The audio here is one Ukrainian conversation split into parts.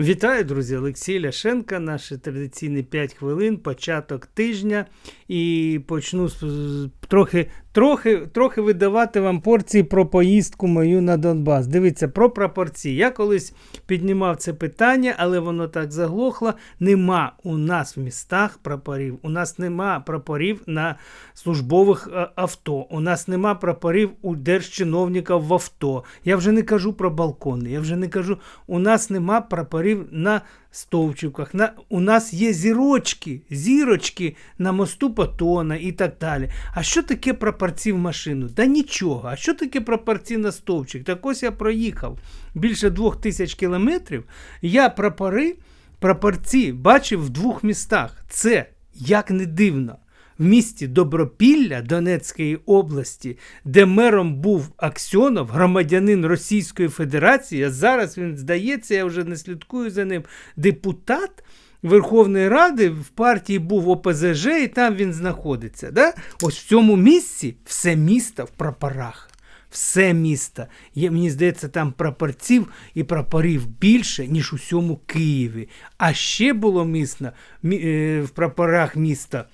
Вітаю, друзі! Олексій Ляшенка, наші традиційні 5 хвилин, початок тижня. І почну з, трохи, трохи, трохи видавати вам порції про поїздку мою на Донбас. Дивіться, про пропорції. Я колись піднімав це питання, але воно так заглохло. Нема у нас в містах прапорів. У нас нема прапорів на службових е, авто. У нас нема прапорів у держчиновників в авто. Я вже не кажу про балкони. Я вже не кажу, у нас нема прапорів на стовпчиках. На, у нас є зірочки, зірочки на мосту Патона і так далі. А що таке прапорці в машину? Та нічого. А що таке прапорці на стовпчик? Так ось я проїхав більше двох тисяч кілометрів. Я прапори, прапорці бачив в двох містах. Це як не дивно. В місті Добропілля Донецької області, де мером був Аксьонов, громадянин Російської Федерації, а зараз він здається, я вже не слідкую за ним, депутат Верховної Ради в партії був ОПЗЖ, і там він знаходиться. Да? Ось в цьому місці все місто в прапорах. Все місто. Є, мені здається, там прапорців і прапорів більше, ніж у всьому Києві. А ще було місно, мі- е, в прапорах міста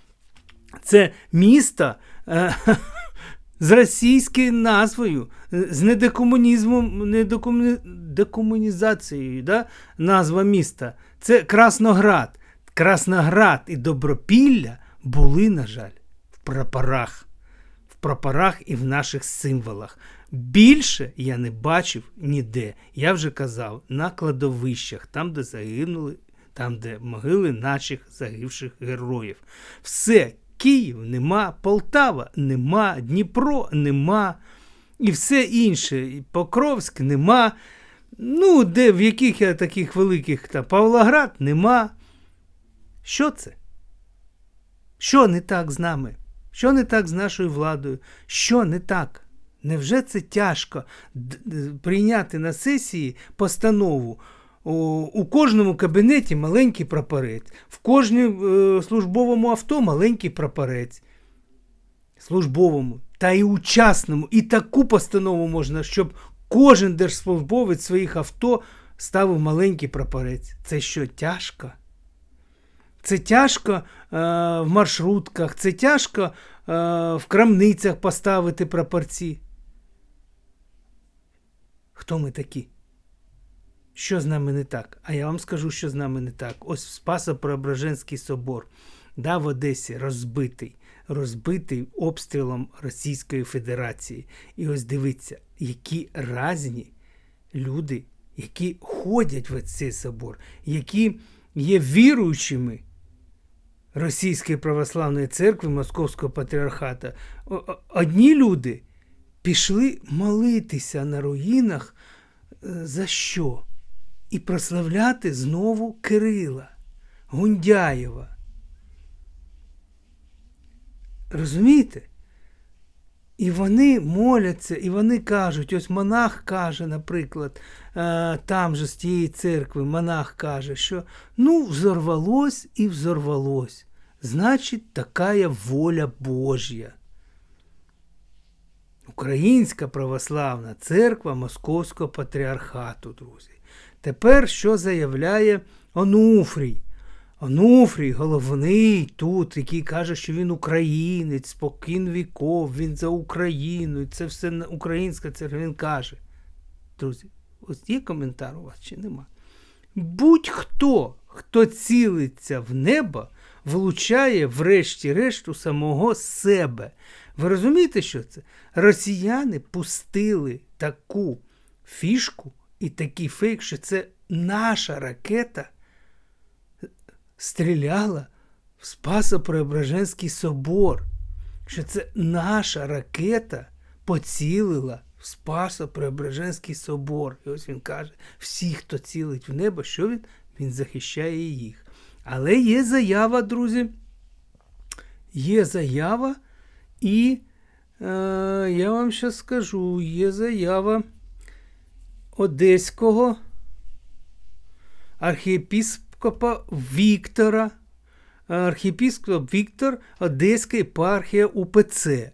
це місто е, з російською назвою, е, з недекомунізмом, недекомуні... декомунізацією, да? назва міста. Це Красноград. Красноград і Добропілля були, на жаль, в прапорах. В прапорах і в наших символах. Більше я не бачив ніде. Я вже казав, на кладовищах, там, де загинули, там, де могили наших загибших героїв. Все, Київ нема, Полтава нема, Дніпро нема, і все інше. І Покровськ нема. Ну, де в яких я таких великих та Павлоград нема. Що це? Що не так з нами? Що не так з нашою владою? Що не так? Невже це тяжко прийняти на сесії постанову? У, кожному кабінеті маленький прапорець, в кожному е, службовому авто маленький прапорець. Службовому та й учасному. І таку постанову можна, щоб кожен держслужбовець своїх авто ставив маленький прапорець. Це що, тяжко? Це тяжко е, в маршрутках, це тяжко е, в крамницях поставити прапорці. Хто ми такі? Що з нами не так? А я вам скажу, що з нами не так. Ось Спасо-Преображенський собор, да, в Одесі розбитий, розбитий обстрілом Російської Федерації. І ось дивіться, які разні люди, які ходять в цей собор, які є віруючими Російської православної церкви Московського патріархата. Одні люди пішли молитися на руїнах е, за що? І прославляти знову Кирила, Гундяєва. Розумієте? І вони моляться, і вони кажуть, ось монах каже, наприклад, е, там же з тієї церкви монах каже, що ну, взорвалось і взорвалось. Значить, така воля Божя. Українська православна церква Московського патріархату, друзі. Тепер що заявляє Онуфрій? Онуфрій, головний тут, який каже, що він українець, спокін віков, він за Україну, і це все українська церква. Він каже. Друзі, ось є коментар у вас чи нема? Будь-хто, хто цілиться в небо, влучає врешті-решт у самого себе. Ви розумієте, що це? Росіяни пустили таку фішку і такий фейк, що це наша ракета стріляла в Спасо-Преображенський собор. Що це наша ракета поцілила в Спасо-Преображенський собор. І ось він каже: всі, хто цілить в небо, що він? Він захищає їх. Але є заява, друзі. Є заява, і е, я вам ще скажу, є заява одеського архієпіскопа Віктора, архієпіскоп Віктор, Одеська єпархія УПЦ.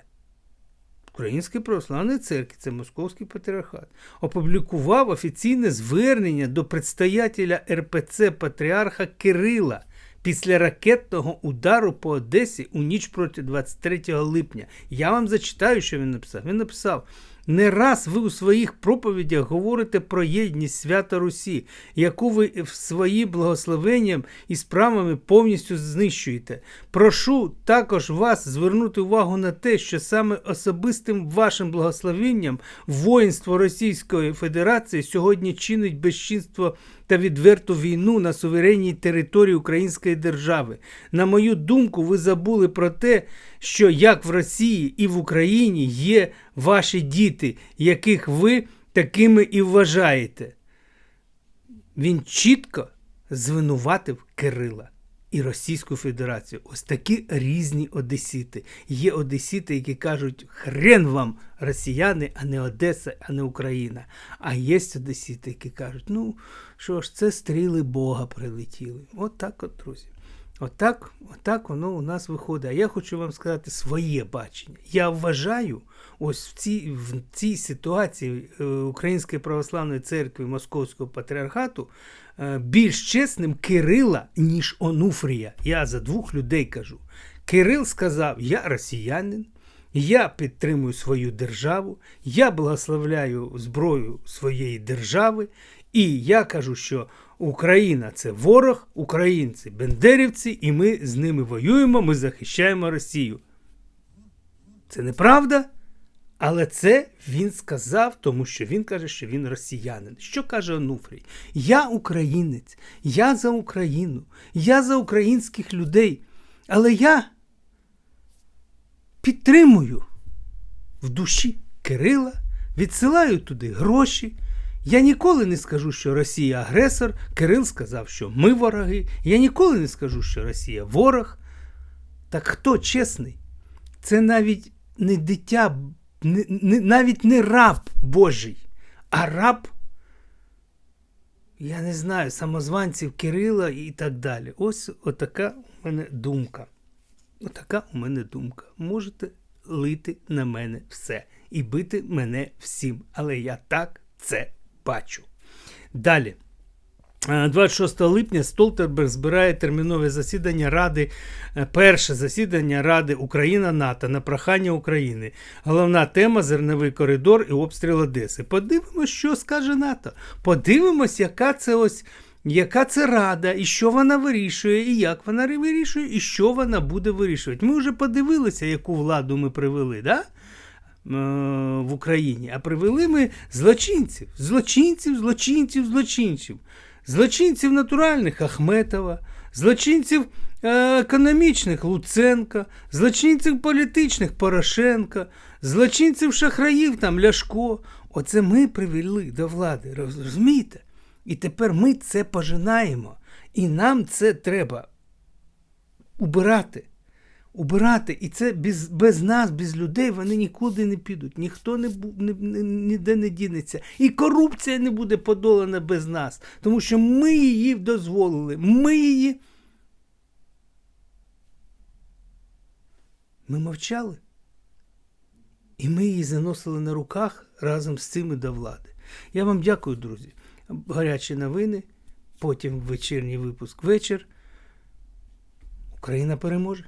Української православної церкви, це Московський патріархат, опублікував офіційне звернення до предстоятеля РПЦ Патріарха Кирила після ракетного удару по Одесі у ніч проти 23 липня. Я вам зачитаю, що він написав. Він написав. Не раз ви у своїх проповідях говорите про єдність свята Русі, яку ви в свої благословенням і справами повністю знищуєте. Прошу також вас звернути увагу на те, що саме особистим вашим благословенням воїнство Російської Федерації сьогодні чинить безчинство та відверту війну на суверенній території Української держави. На мою думку, ви забули про те, що як в Росії і в Україні є ваші діти, яких ви такими і вважаєте. Він чітко звинуватив Кирила і Російську Федерацію. Ось такі різні одесіти. Є одесіти, які кажуть, хрен вам, росіяни, а не Одеса, а не Україна. А є одесіти, які кажуть, ну що ж, це стріли Бога прилетіли. От так от, друзі. Отак, отак воно у нас виходить. А я хочу вам сказати своє бачення. Я вважаю, ось в цій, в цій ситуації е, Української православної церкви Московського патріархату е, більш чесним Кирила, ніж Онуфрія. Я за двох людей кажу. Кирил сказав: Я росіянин. Я підтримую свою державу, я благословляю зброю своєї держави, і я кажу, що Україна це ворог, українці бендерівці, і ми з ними воюємо, ми захищаємо Росію. Це неправда, але це він сказав, тому що він каже, що він росіянин. Що каже Онуфрій? Я українець, я за Україну, я за українських людей, але я підтримую в душі Кирила, відсилаю туди гроші. Я ніколи не скажу, що Росія агресор. Кирил сказав, що ми вороги. Я ніколи не скажу, що Росія ворог. Так хто чесний? Це навіть не дитя, не, не, навіть не раб Божий, а раб, я не знаю, самозванців Кирила і так далі. Ось отака у мене думка. Отака у мене думка. Можете лити на мене все і бити мене всім. Але я так це бачу. Далі. Е, 26 липня Столтерберг збирає термінове засідання Ради, е, перше засідання Ради Україна-НАТО на прохання України. Головна тема зерновий коридор і обстріл Одеси. Подивимось, що скаже НАТО. Подивимось, яка це ось. Яка це рада, і що вона вирішує, і як вона вирішує, і що вона буде вирішувати. Ми вже подивилися, яку владу ми привели, да? Е, в Україні, а привели ми злочинців, злочинців, злочинців, злочинців, злочинців натуральних Ахметова, злочинців е, економічних Луценка, злочинців політичних Порошенка, злочинців шахраїв там Ляшко. Оце ми привели до влади, розумієте? І тепер ми це пожинаємо. І нам це треба убирати убирати. І це без без нас, без людей, вони нікуди не підуть. Ніхто не, не, не, ніде не дінеться. І корупція не буде подолана без нас. Тому що ми її дозволили. Ми її. Ми мовчали. І ми її заносили на руках разом з цими до влади. Я вам дякую, друзі. Гарячі новини. Потім вечірній випуск вечір. Україна переможе.